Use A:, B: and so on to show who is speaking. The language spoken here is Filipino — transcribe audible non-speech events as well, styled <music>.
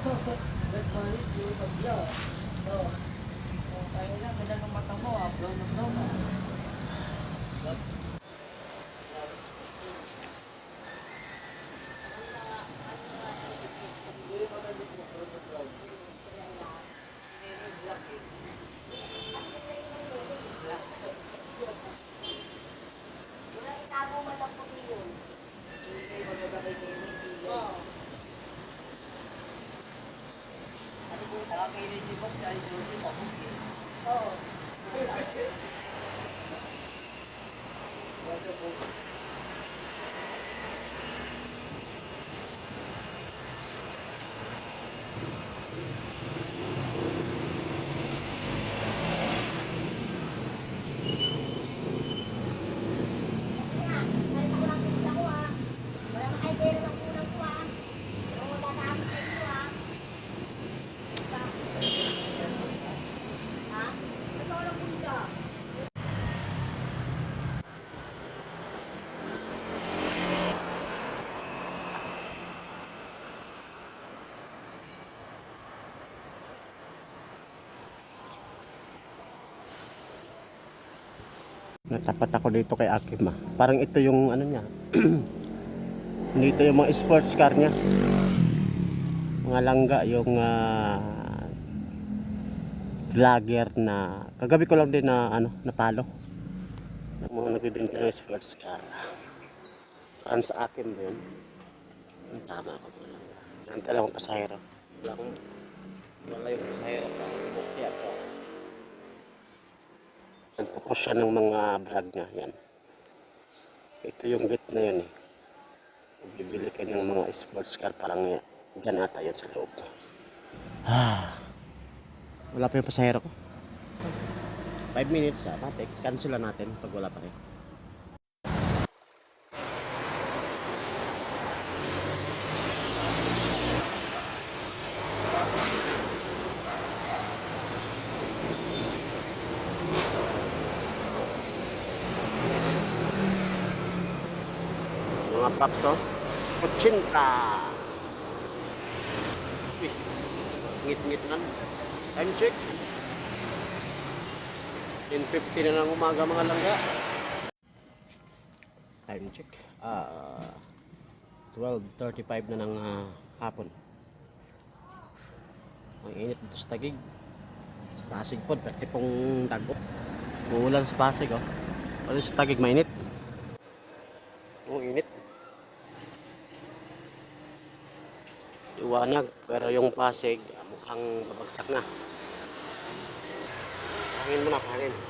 A: That's money, yung pagla. Oh, kaya lang, ganda ng mo, ah. Brown na brown, 아给你래지뽑자이래不뽑 자.
B: Natapat ako dito kay Akim ah. Parang ito yung ano niya. <clears throat> dito yung mga sports car niya. Mga langga yung ah, vlogger na kagabi ko lang din na ano napalo. Yung mga nagbibenta ng sports car. Parang sa ba yun? Ang tama ako po lang. Ang dalawang pasahero. Wala akong wala yung pasahero. Okay ako. Nagpo-post siya ng mga vlog niya. Yan. Ito yung gate na yun eh. Bibili ka ng mga sports car, parang yan. Diyan ata yan sa loob. Ah. Wala pa yung pasahero ko. 5 minutes ah. Matik. Cancel na natin pag wala pa kayo. Mga paps oh. Kutsinta. Uy. Ngit-ngit nan. Time check. 10.50 na ng umaga mga langga. Time check. Ah, 12.35 na ng ah, hapon. Ang init dito sa tagig. Sa Pasig po, pati pong dago. Uulan sa Pasig oh. Pati sa tagig mainit. Ang init. Iwanag, pero yung Pasig mukhang babagsak na. Hangin mo na, hangin.